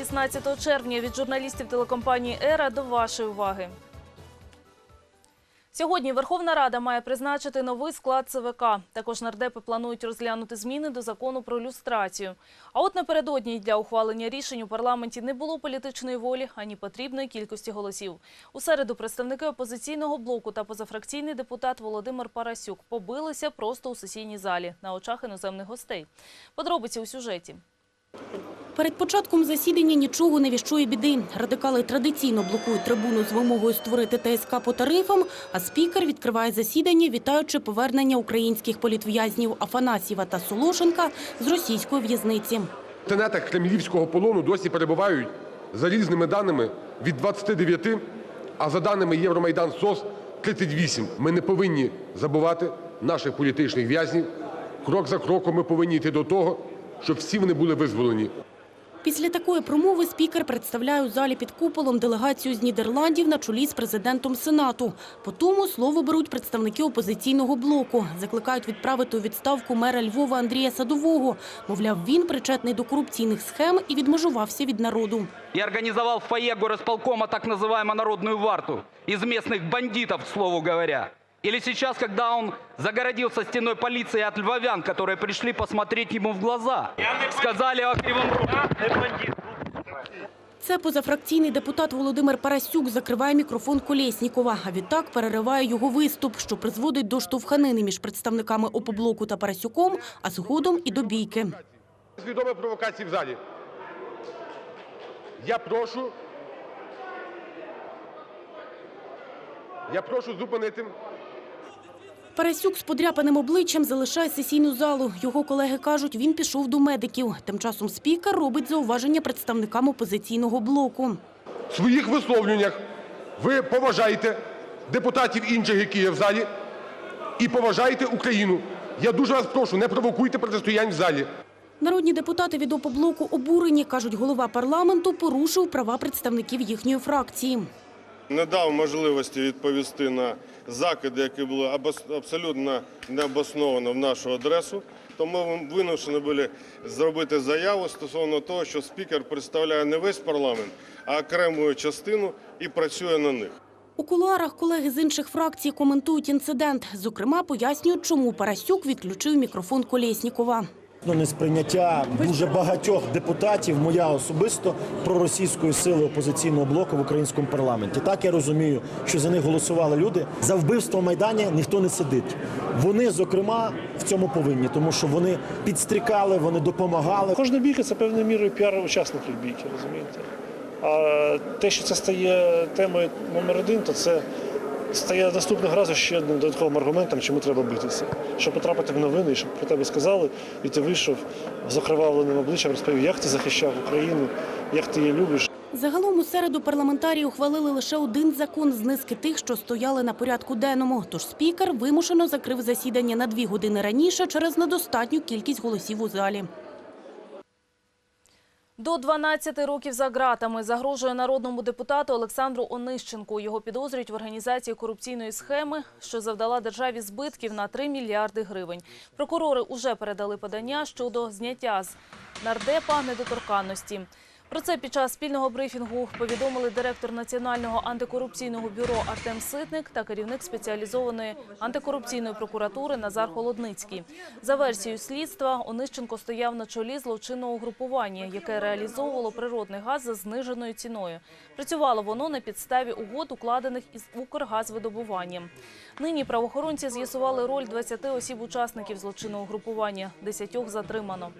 16 червня від журналістів телекомпанії Ера до вашої уваги. Сьогодні Верховна Рада має призначити новий склад ЦВК. Також нардепи планують розглянути зміни до закону про люстрацію. А от напередодні для ухвалення рішень у парламенті не було політичної волі ані потрібної кількості голосів. У середу представники опозиційного блоку та позафракційний депутат Володимир Парасюк побилися просто у сесійній залі на очах іноземних гостей. Подробиці у сюжеті. Перед початком засідання нічого не віщує біди. Радикали традиційно блокують трибуну з вимогою створити ТСК по тарифам, а спікер відкриває засідання, вітаючи повернення українських політв'язнів Афанасьєва та Солошенка з російської в'язниці. В тенетах кремлівського полону досі перебувають за різними даними від 29, а за даними Євромайдан СОС 38. Ми не повинні забувати наших політичних в'язнів. Крок за кроком ми повинні йти до того, щоб всі вони були визволені. Після такої промови спікер представляє у залі під куполом делегацію з Нідерландів на чолі з президентом Сенату. По тому слово беруть представники опозиційного блоку. Закликають відправити у відставку мера Львова Андрія Садового. Мовляв, він причетний до корупційних схем і відмежувався від народу. Я организовал в фойе горосполкома так называемую народную варту из местных бандитов, к слову говоря. Или сейчас, когда он загородился стеной полиции от львовян, которые пришли посмотреть ему в глаза, сказали о кривом роге. Це позафракційний депутат Володимир Парасюк закриває мікрофон Колєснікова, а відтак перериває його виступ, що призводить до штовханини між представниками опоблоку та Парасюком, а згодом і до бійки. Свідомі провокації в залі. Я прошу. Я прошу зупинити. Парасюк з подряпаним обличчям залишає сесійну залу. Його колеги кажуть, він пішов до медиків. Тим часом спікер робить зауваження представникам опозиційного блоку. В своїх висловлюваннях ви поважаєте депутатів інших, які є в залі, і поважаєте Україну. Я дуже вас прошу, не провокуйте протистоянь в залі. Народні депутати від опоблоку обурені, кажуть, голова парламенту порушив права представників їхньої фракції. Не дав можливості відповісти на закиди, які були абсолютно необосновано в нашу адресу. Тому ми вимушені були зробити заяву стосовно того, що спікер представляє не весь парламент, а окрему частину і працює на них. У кулуарах колеги з інших фракцій коментують інцидент. Зокрема, пояснюють, чому Парасюк відключив мікрофон Колєснікова. Несприйняття дуже багатьох депутатів, моя особисто, проросійської сили опозиційного блоку в українському парламенті. Так я розумію, що за них голосували люди. За вбивство Майдані ніхто не сидить. Вони, зокрема, в цьому повинні, тому що вони підстрікали, вони допомагали. Кожна бійка це певною мірою піар учасників бійки, розумієте? А те, що це стає темою номер один, то це стає наступного разу ще одним додатковим аргументом, чому треба битися. Щоб потрапити в новини, щоб про тебе сказали, і ти вийшов з окривавленим обличчям, розповів, як ти захищав Україну, як ти її любиш. Загалом у середу парламентарії ухвалили лише один закон з низки тих, що стояли на порядку денному. Тож спікер вимушено закрив засідання на дві години раніше через недостатню кількість голосів у залі. До 12 років за ґратами загрожує народному депутату Олександру Онищенку. Його підозрюють в організації корупційної схеми, що завдала державі збитків на 3 мільярди гривень. Прокурори уже передали подання щодо зняття з нардепа недоторканності. Про це під час спільного брифінгу повідомили директор Національного антикорупційного бюро Артем Ситник та керівник спеціалізованої антикорупційної прокуратури Назар Холодницький. За версією слідства, Онищенко стояв на чолі злочинного угрупування, яке реалізовувало природний газ за зниженою ціною. Працювало воно на підставі угод, укладених із Укргазвидобуванням. Нині правоохоронці з'ясували роль 20 осіб-учасників злочинного угрупування. Десятьох затримано.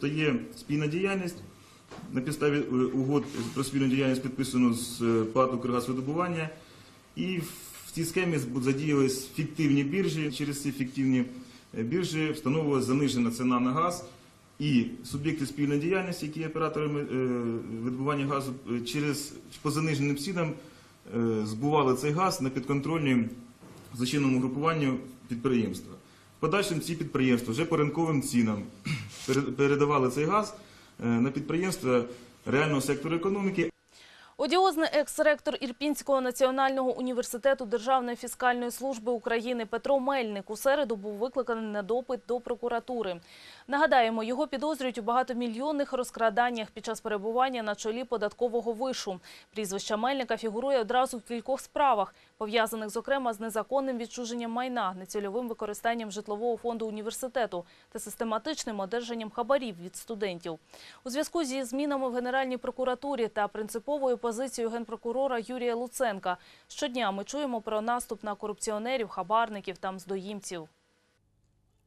То є спільна діяльність. На підставі е, угод про спільну діяльність підписано з е, ПАТ «Укргазвидобування». І в цій схемі задіялись фіктивні біржі. Через ці фіктивні е, біржі встановлювалася занижена ціна на газ. І суб'єкти спільної діяльності, які є операторами видобування газу, через по заниженим цінам збували цей газ на підконтрольні злочинному групуванню підприємства. В Подальшим ці підприємства вже по ринковим цінам передавали цей газ на підприємства реального сектору економіки, Одіозний екс-ректор Ірпінського національного університету Державної фіскальної служби України Петро Мельник у середу був викликаний на допит до прокуратури. Нагадаємо, його підозрюють у багатомільйонних розкраданнях під час перебування на чолі податкового вишу. Прізвище Мельника фігурує одразу в кількох справах, пов'язаних, зокрема, з незаконним відчуженням майна, нецільовим використанням житлового фонду університету та систематичним одержанням хабарів від студентів. У зв'язку зі змінами в Генеральній прокуратурі та принциповою позицією генпрокурора Юрія Луценка щодня ми чуємо про наступ на корупціонерів, хабарників та мздоїмців.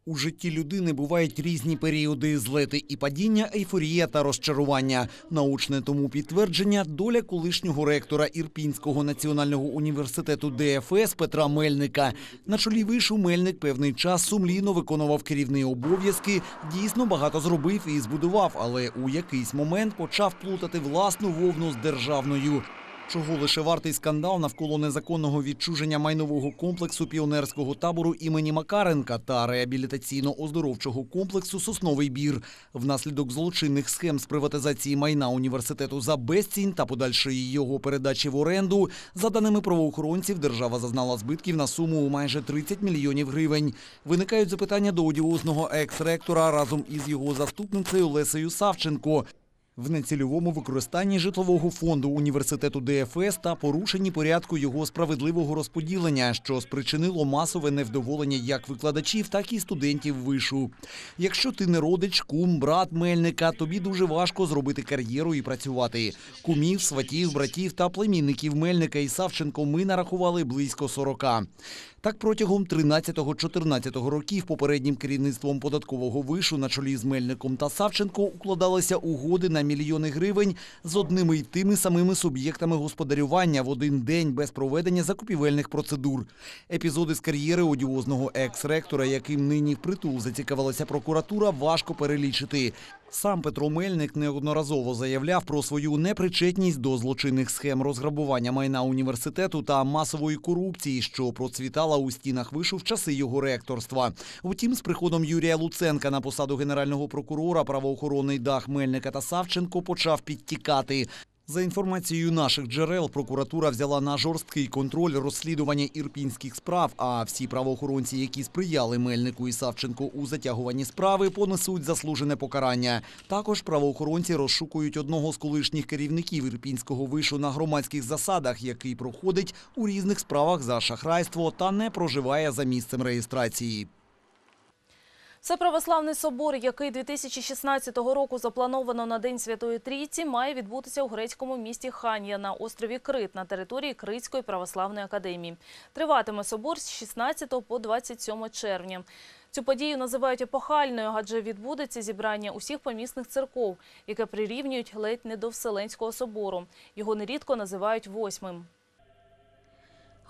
У житті людини бувають різні періоди: злети і падіння, ейфорія та розчарування. Научне тому підтвердження доля колишнього ректора Ірпінського національного університету ДФС Петра Мельника. На чолі вишу Мельник певний час сумлінно виконував керівні обов'язки, дійсно багато зробив і збудував, але у якийсь момент почав плутати власну вовну з державною. Чого лише вартий скандал навколо незаконного відчуження майнового комплексу піонерського табору імені Макаренка та реабілітаційно-оздоровчого комплексу Сосновий бір внаслідок злочинних схем з приватизації майна університету за безцінь та подальшої його передачі в оренду. За даними правоохоронців, держава зазнала збитків на суму у майже 30 мільйонів гривень. Виникають запитання до одіозного екс-ректора разом із його заступницею Лесею Савченко в нецільовому використанні житлового фонду університету ДФС та порушенні порядку його справедливого розподілення, що спричинило масове невдоволення як викладачів, так і студентів вишу. Якщо ти не родич, кум, брат Мельника, тобі дуже важко зробити кар'єру і працювати. Кумів, сватів, братів та племінників Мельника і Савченко ми нарахували близько 40. Так протягом 13-14 років попереднім керівництвом податкового вишу на чолі з Мельником та Савченко укладалися угоди на мільйони гривень з одними й тими самими суб'єктами господарювання в один день без проведення закупівельних процедур. Епізоди з кар'єри одіозного екс-ректора, яким нині впритул зацікавилася прокуратура, важко перелічити. Сам Петро Мельник неодноразово заявляв про свою непричетність до злочинних схем розграбування майна університету та масової корупції, що процвітала у стінах вишу в часи його ректорства. Втім, з приходом Юрія Луценка на посаду генерального прокурора правоохоронний дах Мельника та Савченко почав підтікати. За інформацією наших джерел, прокуратура взяла на жорсткий контроль розслідування ірпінських справ. А всі правоохоронці, які сприяли Мельнику і Савченко у затягуванні справи, понесуть заслужене покарання. Також правоохоронці розшукують одного з колишніх керівників ірпінського вишу на громадських засадах, який проходить у різних справах за шахрайство та не проживає за місцем реєстрації. Всеправославний собор, який 2016 року заплановано на День Святої Трійці, має відбутися у грецькому місті Ханія на острові Крит на території Критської православної академії. Триватиме собор з 16 по 27 червня. Цю подію називають епохальною, адже відбудеться зібрання усіх помісних церков, яке прирівнюють ледь не до Вселенського собору. Його нерідко називають восьмим.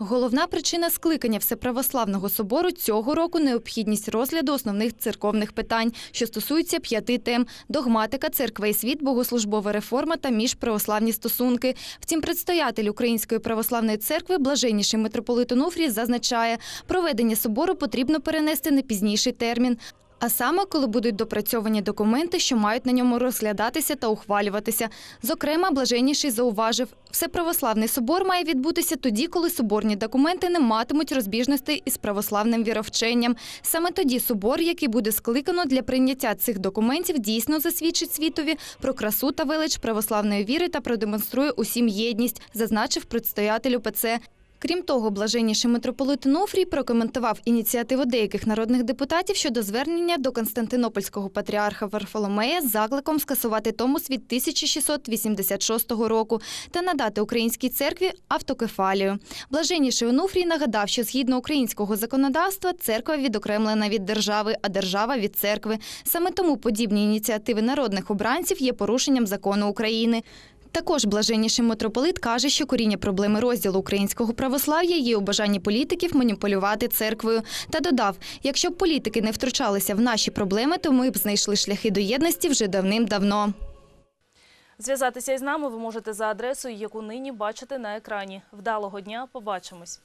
Головна причина скликання Всеправославного собору цього року – необхідність розгляду основних церковних питань, що стосуються п'яти тем – догматика, церква і світ, богослужбова реформа та міжправославні стосунки. Втім, предстоятель Української православної церкви, блаженніший митрополит Онуфрій, зазначає, проведення собору потрібно перенести на пізніший термін. А саме, коли будуть допрацьовані документи, що мають на ньому розглядатися та ухвалюватися. Зокрема, блаженніший зауважив, всеправославний собор має відбутися тоді, коли соборні документи не матимуть розбіжностей із православним віровченням. Саме тоді собор, який буде скликано для прийняття цих документів, дійсно засвідчить світові про красу та велич православної віри та продемонструє усім єдність, зазначив предстоятель УПЦ. Крім того, блаженніший митрополит Онуфрій прокоментував ініціативу деяких народних депутатів щодо звернення до Константинопольського патріарха Варфоломея з закликом скасувати томос від 1686 року та надати українській церкві автокефалію. Блаженніший Онуфрій нагадав, що згідно українського законодавства церква відокремлена від держави, а держава від церкви. Саме тому подібні ініціативи народних обранців є порушенням закону України. Також блаженніший митрополит каже, що коріння проблеми розділу українського православ'я є у бажанні політиків маніпулювати церквою. Та додав, якщо б політики не втручалися в наші проблеми, то ми б знайшли шляхи до єдності вже давним-давно. Зв'язатися із нами ви можете за адресою, яку нині бачите на екрані. Вдалого дня, побачимось.